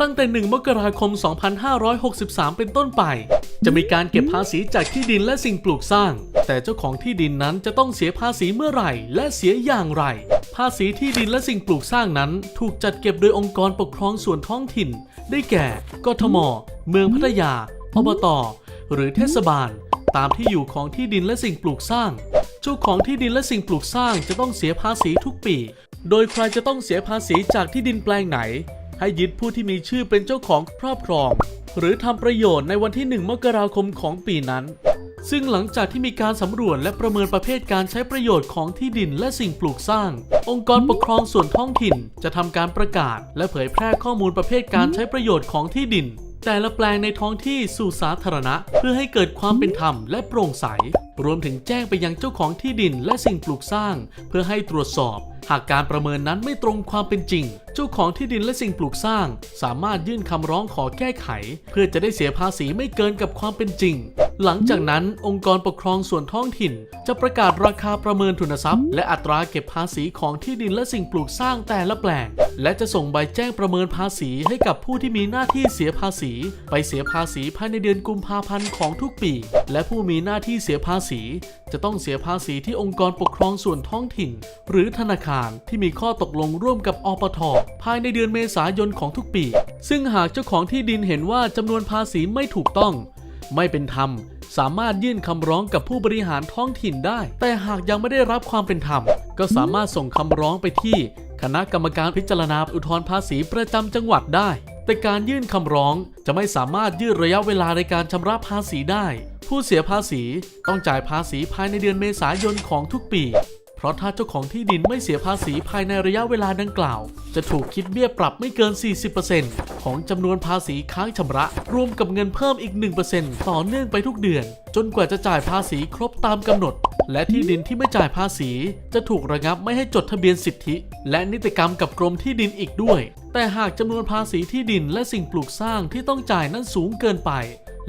ตั้งแต่ 1 มกราคม 2563 เป็นต้นไป จะมีการเก็บภาษีจากที่ดินและสิ่งปลูกสร้าง แต่เจ้าของที่ดินนั้นจะต้องเสียภาษีเมื่อไหร่ และเสียอย่างไร ภาษีที่ดินและสิ่งปลูกสร้างนั้น ถูกจัดเก็บโดยองค์กรปกครองส่วนท้องถิ่น ได้แก่ กทม เมืองพัทยา อบต หรือเทศบาล ตามที่อยู่ของที่ดินและสิ่งปลูกสร้าง เจ้าของที่ดินและสิ่งปลูกสร้างจะต้องเสียภาษีทุกปี โดยใครจะต้องเสียภาษีจากที่ดินแปลงไหน ให้ยึดผู้ที่มีชื่อเป็นเจ้าของครอบครอง หรือทำประโยชน์ในวันที่ 1 มกราคมของปีนั้น ซึ่งหลังจากที่มีการสำรวจและประเมินประเภทการใช้ประโยชน์ของที่ดินและสิ่งปลูกสร้าง องค์กรปกครองส่วนท้องถิ่นจะทำการประกาศ และเผยแพร่ข้อมูลประเภทการใช้ประโยชน์ของที่ดิน แต่ละแปลงในท้องที่สู่สาธารณะ เพื่อให้เกิดความเป็นธรรมและโปร่งใสรวมถึงแจ้งไปยังเจ้าของที่ดินและสิ่งปลูกสร้าง เพื่อให้ตรวจสอบ หากการประเมินนั้นไม่ตรงความเป็นจริง เจ้าของที่ดินและสิ่งปลูกสร้าง สามารถยื่นคำร้องขอแก้ไข เพื่อจะได้เสียภาษีไม่เกินกับความเป็นจริง หลังจากนั้นองค์กรปกครองส่วนท้องถิ่น จะประกาศราคาประเมินทุนทรัพย์ และอัตราเก็บภาษีของที่ดินและสิ่งปลูกสร้างแต่ละแปลง และจะส่งใบแจ้งประเมินภาษีให้กับผู้ที่มีหน้าที่เสียภาษี ไปเสียภาษีภายในเดือนกุมภาพันธ์ของทุกปี และผู้มีหน้าที่เสียภาษี จะต้องเสียภาษีที่องค์กรปกครองส่วนท้องถิ่น หรือธนาคารที่มีข้อตกลงร่วมกับอปท ภายในเดือนเมษายนของทุกปี ซึ่งหากเจ้าของที่ดินเห็นว่าจำนวนภาษีไม่ถูกต้อง ไม่เป็นธรรม สามารถยื่นคำร้องกับผู้บริหารท้องถิ่นได้ แต่หากยังไม่ได้รับความเป็นธรรม ก็สามารถส่งคำร้องไปที่ คณะกรรมการพิจารณาอุทธรณ์ภาษีประจำจังหวัดได้ แต่การยื่นคำร้องจะไม่สามารถยืดระยะเวลาในการชำระภาษีได้ผู้เสียภาษีต้องจ่ายภาษีภายในเดือนเมษายนของทุกปี เพราะถ้าเจ้าของที่ดินไม่เสียภาษีภายในระยะเวลาดังกล่าว จะถูกคิดเบี้ยปรับไม่เกิน 40%ของจำนวนภาษีค้างชำระ รวมกับเงินเพิ่มอีก 1%ต่อเนื่องไปทุกเดือน จนกว่าจะจ่ายภาษีครบตามกำหนด และที่ดินที่ไม่จ่ายภาษีจะถูกระงับไม่ให้จดทะเบียนสิทธิ และนิติกรรมกับกรมที่ดินอีกด้วย แต่หากจำนวนภาษีที่ดินและสิ่งปลูกสร้างที่ต้องจ่ายนั้นสูงเกินไป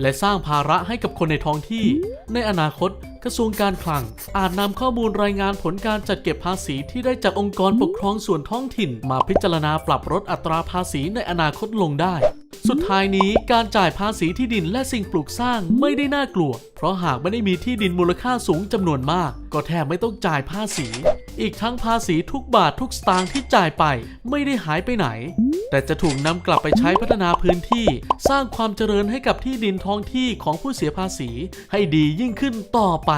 และสร้างภาระให้กับคนในท้องที่ ในอนาคต กระทรวงการคลัง อาจนำข้อมูลรายงานผลการจัดเก็บภาษีที่ได้จากองค์กรปกครองส่วนท้องถิ่น มาพิจารณาปรับลดอัตราภาษีในอนาคตลงได้ สุดท้ายนี้การจ่ายภาษีที่ดินและสิ่งปลูกสร้างไม่ได้น่ากลัว เพราะหากไม่ได้มีที่ดินมูลค่าสูงจำนวนมาก ก็แทบไม่ต้องจ่ายภาษี อีกทั้งภาษีทุกบาททุกสตางค์ที่จ่ายไป ไม่ได้หายไปไหน แต่จะถูกนำกลับไปใช้พัฒนาพื้นที่ สร้างความเจริญให้กับที่ดินท้องที่ของผู้เสียภาษีให้ดียิ่งขึ้นต่อไป